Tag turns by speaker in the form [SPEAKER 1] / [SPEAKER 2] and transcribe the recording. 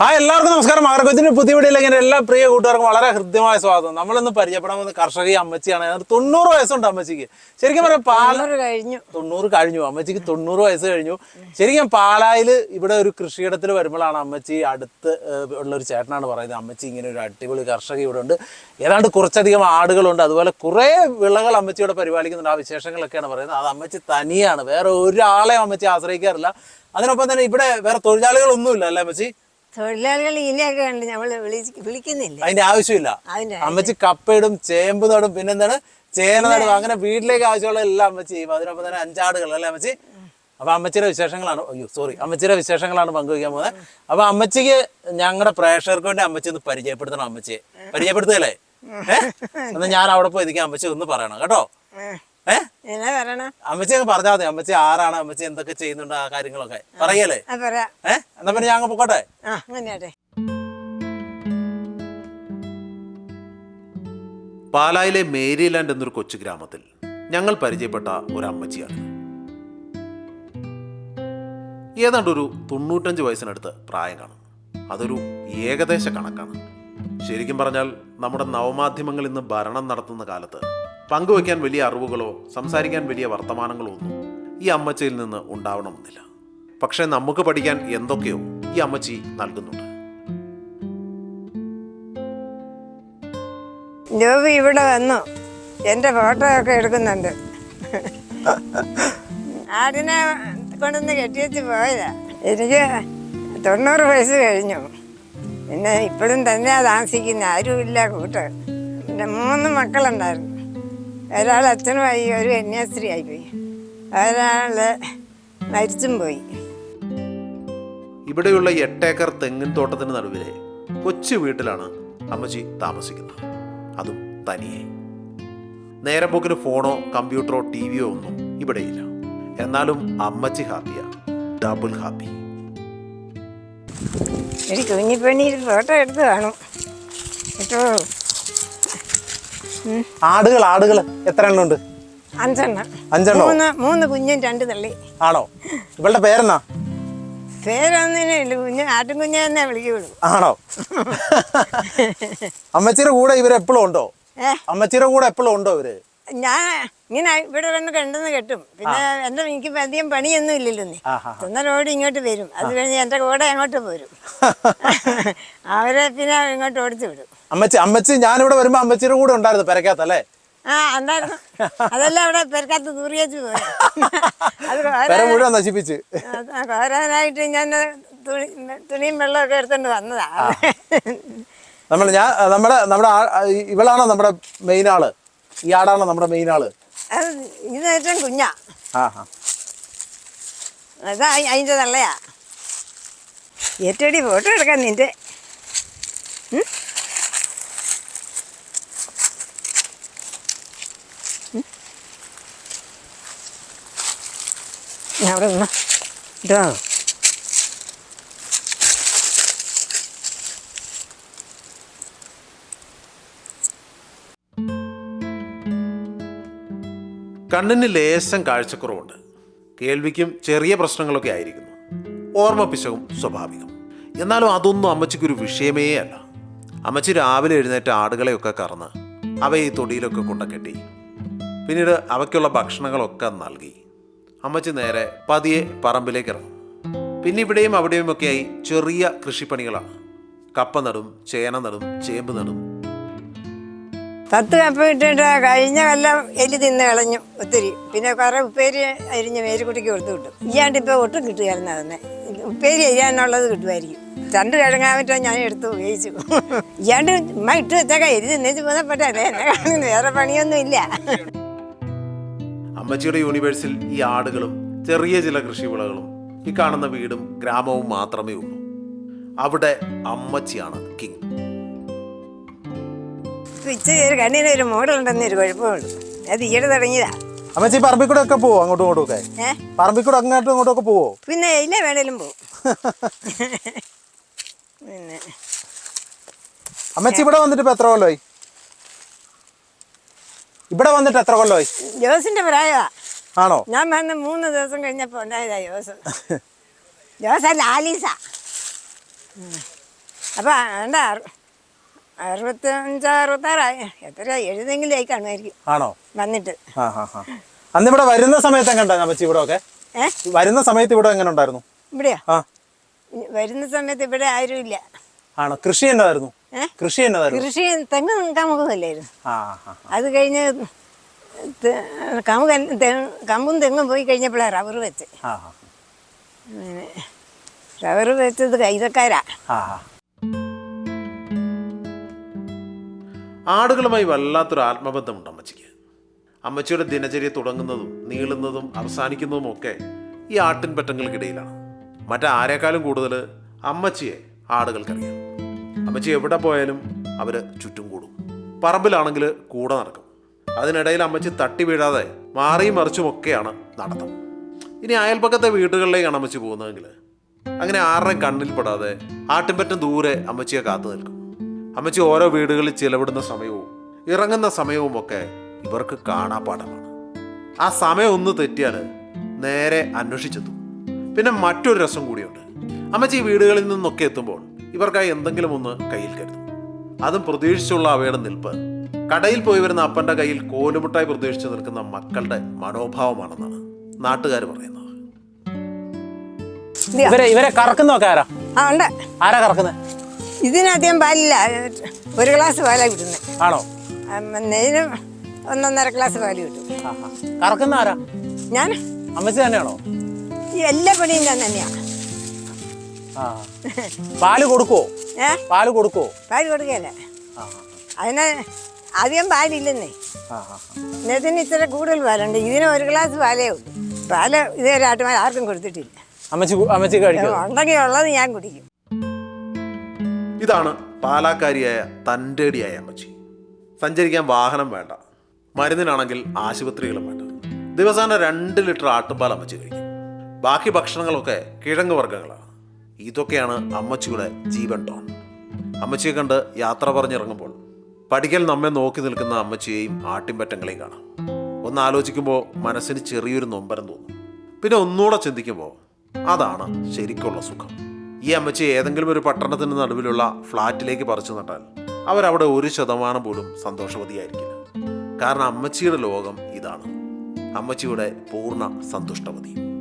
[SPEAKER 1] Hi എല്ലാവർക്കും നമസ്കാരം. മാർഗത്തിന്റെ പുതിയ വീടിയിലേക്ക് എന്റെ എല്ലാ പ്രിയ കൂട്ടുകാർക്കും വളരെ ഹൃദ്യമായ സ്വാഗതം. നമ്മളിന്ന് പരിചയപ്പെടാൻ വന്ന കർഷക അമ്മച്ചിയാണ്. തൊണ്ണൂറ് വയസ്സുണ്ട് അമ്മച്ചിക്ക്. ശരിക്കും പറയാം പാല
[SPEAKER 2] കഴിഞ്ഞു.
[SPEAKER 1] തൊണ്ണൂറ് കഴിഞ്ഞു. അമ്മച്ചിക്ക് തൊണ്ണൂറ് വയസ്സ് കഴിഞ്ഞു. ശരിക്കും പാലായിൽ ഇവിടെ ഒരു കൃഷിയിടത്തിൽ വരുമ്പോഴാണ് അമ്മച്ചി അടുത്ത് ഉള്ള ഒരു ചേട്ടനാണ് പറയുന്നത്. അമ്മച്ചി ഇങ്ങനെ ഒരു അടിപൊളി കർഷക ഇവിടെ ഉണ്ട്. ഏതാണ്ട് കുറച്ചധികം ആടുകളുണ്ട്. അതുപോലെ കുറേ വിളകൾ അമ്മച്ചിയോടെ പരിപാലിക്കുന്നുണ്ട്. ആ വിശേഷങ്ങളൊക്കെയാണ് പറയുന്നത്. അത് അമ്മച്ചി തനിയാണ്. വേറെ ഒരാളെ അമ്മച്ചി ആശ്രയിക്കാറില്ല. അതിനൊപ്പം തന്നെ ഇവിടെ വേറെ തൊഴിലാളികളൊന്നുമില്ല അല്ലേ അമ്മച്ചി?
[SPEAKER 2] തൊഴിലാളികൾ ഇനിയൊക്കെ ഉണ്ട്. നമ്മൾ വിളിക്കുന്നില്ല.
[SPEAKER 1] അതിന്റെ ആവശ്യമില്ല. അമ്മച്ചി കപ്പയിടും ചേമ്പ് നടും പിന്നെന്താണ്? ചേന നടും. അങ്ങനെ വീട്ടിലേക്ക് ആവശ്യമുള്ള എല്ലാം അമ്മച്ചി ചെയ്യും. അതിനൊപ്പം തന്നെ അഞ്ചാടുകൾ അല്ലേ അമ്മച്ചി? അപ്പൊ അമ്മച്ചിയുടെ വിശേഷങ്ങളാണ്. അയ്യോ സോറി അമ്മച്ചിയുടെ വിശേഷങ്ങളാണ് പങ്കുവയ്ക്കാൻ പോകുന്നത്. അപ്പൊ അമ്മച്ചിക്ക് ഞങ്ങളുടെ പ്രേക്ഷകർക്ക് വേണ്ടി അമ്മച്ചി ഒന്ന് പരിചയപ്പെടുത്തണം അമ്മച്ചിയെ. പരിചയപ്പെടുത്തുകയല്ലേ? ഏഹ് എന്നാൽ ഞാൻ അവിടെ പോയി അമ്മച്ചി ഒന്ന് പറയണം കേട്ടോ? ഏഹ് അമ്മച്ചി അങ്ങ് പറഞ്ഞാൽ മതി. അമ്മച്ചി ആരാണ് അമ്മച്ചി എന്തൊക്കെ ചെയ്യുന്നുണ്ട് ആ കാര്യങ്ങളൊക്കെ. പറയല്ലേ? ഏഹ് എന്നാ പിന്നെ ഞാൻ അങ്ങ് പൊക്കോട്ടെ?
[SPEAKER 3] പാലായിലെ മേരിലാൻഡ് എന്നൊരു കൊച്ചു ഗ്രാമത്തിൽ ഞങ്ങൾ പരിചയപ്പെട്ട ഒരു അമ്മച്ചിയാണ് ഏതാണ്ട് ഒരു തൊണ്ണൂറ്റഞ്ച് വയസ്സിനടുത്ത് പ്രായം കാണും. അതൊരു ഏകദേശ കണക്കാണ്. ശരിക്കും പറഞ്ഞാൽ നമ്മുടെ നവമാധ്യമങ്ങൾ ഇന്ന് ഭരണം നടത്തുന്ന കാലത്ത് പങ്കുവയ്ക്കാൻ വലിയ അറിവുകളോ സംസാരിക്കാൻ വലിയ വർത്തമാനങ്ങളോ ഒന്നും ഈ അമ്മച്ചിയിൽ നിന്ന് ഉണ്ടാവണമെന്നില്ല. പക്ഷേ നമുക്ക് പഠിക്കാൻ എന്തൊക്കെയോ ഈ അമ്മച്ചി നൽകുന്നുണ്ട്.
[SPEAKER 2] ജോബി ഇവിടെ വന്നു. എന്റെ ഫോട്ടോ ഒക്കെ എടുക്കുന്നുണ്ട്. ആടിനെ കൊണ്ടുവന്ന് കെട്ടിവെച്ച് പോയതാ. എനിക്ക് തൊണ്ണൂറ് വയസ്സ് കഴിഞ്ഞു. പിന്നെ ഇപ്പോഴും തന്നെയാ താമസിക്കുന്ന ആരുമില്ല കൂട്ട്. എന്റെ മൂന്ന് മക്കളുണ്ടായിരുന്നു. ഒരാൾ അച്ഛനുമായി ഒരു കന്യാസ്ത്രീ ആയിപ്പോയി ഒരാൾ മരിച്ചും പോയി.
[SPEAKER 3] ഇവിടെയുള്ള എട്ടേക്കർ തെങ്ങിൻ തോട്ടത്തിന് നടുവിലെ കൊച്ചു വീട്ടിലാണ് അമ്മജി താമസിക്കുന്നത്. അതും തനിയെ. നേരം പോക്കിന് ഫോണോ കമ്പ്യൂട്ടറോ ടി വിയോ ഒന്നും ഇവിടെയില്ല. എന്നാലും അമ്മച്ചി ഹാപ്പിയാ. Double happy.
[SPEAKER 2] ഒരു കുഞ്ഞിപ്പണിയിൽ ഫോട്ടോ എടുത്ത് കാണും. കേട്ടോ
[SPEAKER 1] ആടുകൾ ആടുകൾ. എത്ര എണ്ണം ഉണ്ട്?
[SPEAKER 2] അഞ്ചെണ്ണം.
[SPEAKER 1] അഞ്ചെണ്ണോ?
[SPEAKER 2] മൂന്ന് മൂന്ന് കുഞ്ഞും രണ്ട് തള്ളി.
[SPEAKER 1] ആണോ? ഇവളുടെ പേരെന്നാ?
[SPEAKER 2] കുഞ്ഞ് ആട്ടും കുഞ്ഞെ തന്നെ വിളിക്കുള്ളൂ.
[SPEAKER 1] ആണോ? അമ്മച്ചിയുടെ കൂടെ ഇവർ എപ്പോഴും ഉണ്ടോ? അമ്മച്ചിയുടെ കൂടെ എപ്പോഴും ഉണ്ടോ ഇവർ?
[SPEAKER 2] ഞാൻ ഇങ്ങനെ ഇവിടെ വന്ന് കണ്ടെന്ന് കെട്ടും. പിന്നെ എന്റെ എനിക്ക് അധികം പണിയൊന്നും ഇല്ലല്ലോ നീ തിന്നലോട് ഇങ്ങോട്ട് വരും. അത് കഴിഞ്ഞ് എന്റെ കൂടെ അങ്ങോട്ട് പോരും. അവരെ പിന്നെ ഇങ്ങോട്ട് ഓടിച്ചു വിടും.
[SPEAKER 1] അമ്മച്ചി അമ്മച്ചി ഞാനിവിടെ വരുമ്പോ അമ്മച്ചിയുടെ കൂടെ ഉണ്ടായിരുന്നു പെരക്കകത്തല്ലേ
[SPEAKER 2] ആ ഉണ്ടായിരുന്നു. അതെല്ലാം അവിടെ പെരക്കകത്ത് തൂറിയേച്ച് പോയി.
[SPEAKER 1] പെര മുഴുവൻ നശിപ്പിച്ച്.
[SPEAKER 2] കോരാനായിട്ട് ഞാൻ തുണി തുണിയും വെള്ളമൊക്കെ എടുത്തോണ്ട് വന്നതാ.
[SPEAKER 1] നമ്മൾ ഞാൻ നമ്മുടെ നമ്മുടെ ഇവളാണോ നമ്മുടെ മെയിൻ ആൾ? ഈ ആടാണോ നമ്മുടെ മെയിൻ
[SPEAKER 2] ആൾ? ഇത് ഏറ്റവും കുഞ്ഞാ. അതാ അതിന്റെ തള്ളയാ. ഏറ്റടി ഫോട്ടോ എടുക്കാൻ നിന്റെ. ഞാൻ അവിടെ നിന്ന്. ഇതാ.
[SPEAKER 3] കണ്ണിന് ലേശം കാഴ്ചക്കുറവുണ്ട്. കേൾവിക്കും ചെറിയ പ്രശ്നങ്ങളൊക്കെ ആയിരിക്കുന്നു. ഓർമ്മ പിശകും സ്വാഭാവികം. എന്നാലും അതൊന്നും അമ്മച്ചിക്കൊരു വിഷയമേ അല്ല. അമ്മച്ചി രാവിലെ എഴുന്നേറ്റ് ആടുകളെയൊക്കെ കറന്ന് അവയെ തൊടിയിലൊക്കെ കൊണ്ടക്കെട്ടി. പിന്നീട് അവയ്ക്കുള്ള ഭക്ഷണങ്ങളൊക്കെ നൽകി. അമ്മച്ചി നേരെ പതിയെ പറമ്പിലേക്ക് ഇറങ്ങും പിന്നെ ഇവിടെയും അവിടെയും ഒക്കെയായി ചെറിയ കൃഷിപ്പണികളാണ്. കപ്പ നടും ചേന നടും ചേമ്പ് നടും.
[SPEAKER 2] പത്ത് കപ്പ ഇട്ടിട്ട് കഴിഞ്ഞ കൊല്ലം എലി തിന്ന് കളഞ്ഞു ഒത്തിരി. പിന്നെ കുറെ ഉപ്പേരി അരിഞ്ഞ് മേരിക്കുട്ടിക്ക് കൊടുത്തു കിട്ടും ഇല്ലാണ്ട് ഇപ്പൊ ഒട്ടും കിട്ടുകയായിരുന്നു തന്നെ ഉപ്പേരി അരിയാനുള്ളത് കിട്ടുമായിരിക്കും. രണ്ട് കിഴങ്ങാൻ പറ്റുമോ ഞാൻ എടുത്തു ഉപയോഗിച്ചു. ഇയാണ്ട് ഉമ്മ ഇട്ട് വെച്ചേക്കാം. എരി തിന്നേച്ച് പോന്നപ്പെട്ടേ എന്നെ കാണുന്നു. വേറെ പണിയൊന്നും ഇല്ല
[SPEAKER 3] അമ്മച്ചിയുടെ യൂണിവേഴ്സിൽ ഈ ആടുകളും ചെറിയ ചില കൃഷിവിളകളും ഈ കാണുന്ന വീടും ഗ്രാമവും മാത്രമേ ഉള്ളൂ. അവിടെ അമ്മച്ചിയാണ് കിങ്
[SPEAKER 2] കണ്ണിന് ഒരു മോഡലുണ്ടെന്ന് ഒരു കുഴപ്പമുള്ളൂ അത് ഈയിടെ തുടങ്ങിയതാ.
[SPEAKER 1] അമ്മച്ചി പറമ്പിൽ കൂടെ ഒക്കെ പോവോ അങ്ങോട്ടും ഇങ്ങോട്ടും ഒക്കെ? പറമ്പിൽ കൂടെ അങ്ങോട്ടും ഇങ്ങോട്ടും ഒക്കെ പോവോ?
[SPEAKER 2] പിന്നെ ഇല്ല വേണേലും പോവും. പിന്നെ.
[SPEAKER 1] അമ്മച്ചി ഇവിടെ വന്നിട്ട് ഇപ്പൊ എത്ര കൊല്ലമായി? ഇവിടെ വന്നിട്ട് എത്ര കൊല്ലമായി
[SPEAKER 2] ജോസിന്റെ പ്രായമാ
[SPEAKER 1] ആണോ?
[SPEAKER 2] ഞാൻ വന്ന് മൂന്ന് ദിവസം കഴിഞ്ഞപ്പോ ഉണ്ടായതാ ജോസ്. ജോസല്ല ആലീസ. അപ്പം വേണ്ട അറുപത്തഞ്ച് അറുപത്താറായി. എത്ര എഴുതെങ്കിലും ആയി കാണുമായിരിക്കും.
[SPEAKER 1] ആണോ?
[SPEAKER 2] വന്നിട്ട്.
[SPEAKER 1] അന്ന് ഇവിടെ വരുന്ന സമയത്ത് എങ്ങനെ അമ്മച്ചി ഇവിടെ ഒക്കെ? വരുന്ന സമയത്ത് ഇവിടെ എങ്ങനെ ഉണ്ടായിരുന്നു?
[SPEAKER 2] ഇവിടെയാ? വരുന്ന സമയത്ത് ഇവിടെ ആരും ഇല്ല
[SPEAKER 1] ആണോ? കൃഷി എന്നതായിരുന്നു
[SPEAKER 2] ഏ?
[SPEAKER 1] കൃഷി
[SPEAKER 2] കൃഷി തെങ്ങ് കമുകുന്നില്ലായിരുന്നു
[SPEAKER 1] ആ ആ
[SPEAKER 2] അത് കഴിഞ്ഞ് തെ- കമുക തെ- കമ്പും തെങ്ങും പോയി കഴിഞ്ഞപ്പോഴാണ് റബ്ബർ വെച്ച്. അങ്ങനെ റബ്ബർ വെച്ചത് കൈതക്കാരാ.
[SPEAKER 1] ആ ആ.
[SPEAKER 3] ആടുകളുമായി വല്ലാത്തൊരു ആത്മബന്ധമുണ്ട് അമ്മച്ചിക്ക്. അമ്മച്ചിയുടെ ദിനചര്യ തുടങ്ങുന്നതും നീളുന്നതും അവസാനിക്കുന്നതും ഒക്കെ ഈ ആട്ടിൻപറ്റങ്ങൾക്കിടയിലാണ്. മറ്റാരേക്കാളും കൂടുതൽ അമ്മച്ചിയെ ആടുകൾക്കറിയാം. അമ്മച്ചി എവിടെ പോയാലും അവർ ചുറ്റും കൂടും. പറമ്പിലാണെങ്കിൽ കൂടെ നടക്കും. അതിനിടയിൽ അമ്മച്ചി തട്ടി വീഴാതെ മാറിയും മറിച്ചുമൊക്കെയാണ് നടത്തം. ഇനി അയൽപക്കത്തെ വീടുകളിലേക്കാണ് അമ്മച്ചി പോകുന്നതെങ്കിൽ. അങ്ങനെ ആരുടെയും കണ്ണിൽ പെടാതെ ആട്ടിൻപറ്റം ദൂരെ അമ്മച്ചിയെ കാത്തു നിൽക്കും. അമ്മച്ചി ഓരോ വീടുകളിൽ ചിലവിടുന്ന സമയവും ഇറങ്ങുന്ന സമയവും ഒക്കെ ഇവർക്ക് കാണാപ്പാഠമാണ് ആ സമയം ഒന്ന് തെറ്റിയാൽ നേരെ അന്വേഷിച്ചെത്തും. പിന്നെ മറ്റൊരു രസം കൂടിയുണ്ട്. അമ്മച്ചി വീടുകളിൽ നിന്നൊക്കെ എത്തുമ്പോൾ ഇവർക്കായി എന്തെങ്കിലും ഒന്ന് കയ്യിൽ കരുതും. അതും പ്രതീക്ഷിച്ചുള്ള അവയുടെ നിൽപ്പ്. കടയിൽ പോയി വരുന്ന അപ്പന്റെ കയ്യിൽ കോലുമുട്ടായി പ്രതീക്ഷിച്ച് നിൽക്കുന്ന മക്കളുടെ മനോഭാവമാണെന്നാണ് നാട്ടുകാർ പറയുന്നത്.
[SPEAKER 1] ഇവരെ ഇവരെ കറക്കുന്നൊക്കെ ആരാ?
[SPEAKER 2] ആ ഉണ്ട്.
[SPEAKER 1] ആരാ കറക്കുന്നത്
[SPEAKER 2] ഇതിനധികം പാലില്ല. ഒരു ഗ്ലാസ് പാലാ കിട്ടുന്നത്
[SPEAKER 1] ആണോ?
[SPEAKER 2] നെയ്നും ഒന്നൊന്നര ഗ്ലാസ് പാൽ കിട്ടും.
[SPEAKER 1] ആഹാ. കറക്കുന്ന ആരാ?
[SPEAKER 2] ഞാൻ
[SPEAKER 1] അമ്മച്ചി തന്നെയാണോ?
[SPEAKER 2] ഈ എല്ലാ പണിയും ഞാൻ തന്നെയാണ്
[SPEAKER 1] ആ. പാൽ കൊടുക്കോ
[SPEAKER 2] ഏ?
[SPEAKER 1] പാൽ കൊടുക്കുവോ?
[SPEAKER 2] പാൽ
[SPEAKER 1] കൊടുക്കല്ല
[SPEAKER 2] അതിന് അധികം പാലില്ലെന്നേ.
[SPEAKER 1] ഇന്നത്തിന്
[SPEAKER 2] ഇത്ര ഇച്ചിരി കൂടുതൽ പാലുണ്ട്. ഇതിന് ഒരു ഗ്ലാസ് പാലേ ഉള്ളൂ. പാൽ ഇതേ ആട്ടുമാർ ആർക്കും കൊടുത്തിട്ടില്ല.
[SPEAKER 1] അമ്മച്ചി അമ്മച്ചി
[SPEAKER 2] ഉണ്ടെങ്കിൽ ഉള്ളത് ഞാൻ കുടിക്കും.
[SPEAKER 3] ഇതാണ് പാലാക്കാരിയായ തന്റെടിയായ അമ്മച്ചി. സഞ്ചരിക്കാൻ വാഹനം വേണ്ട. മരുന്നിനാണെങ്കിൽ ആശുപത്രികളും വേണ്ട. ദിവസേന രണ്ട് ലിറ്റർ ആട്ടുപാൽ അമ്മച്ചി കഴിക്കും. ബാക്കി ഭക്ഷണങ്ങളൊക്കെ കിഴങ്ങ് വർഗങ്ങളാണ്. ഇതൊക്കെയാണ് അമ്മച്ചിയുടെ ജീവൻ ടോൺ. അമ്മച്ചിയെ കണ്ട് യാത്ര പറഞ്ഞിറങ്ങുമ്പോൾ പഠിക്കൽ നമ്മെ നോക്കി നിൽക്കുന്ന അമ്മച്ചിയെയും ആട്ടിൻപറ്റങ്ങളെയും കാണാം. ഒന്ന് ആലോചിക്കുമ്പോൾ മനസ്സിന് ചെറിയൊരു നൊമ്പരം തോന്നും. പിന്നെ ഒന്നുകൂടെ ചിന്തിക്കുമ്പോൾ അതാണ് ശരിക്കുള്ള സുഖം. ഈ അമ്മച്ചി ഏതെങ്കിലും ഒരു പട്ടണത്തിന് നടുവിലുള്ള ഫ്ലാറ്റിലേക്ക് പറിച്ചു നട്ടാൽ അവരവിടെ ഒരു ശതമാനം പോലും സന്തോഷവതിയായിരിക്കില്ല. കാരണം അമ്മച്ചിയുടെ ലോകം ഇതാണ്. അമ്മച്ചിയുടെ പൂർണ സന്തുഷ്ടവതി.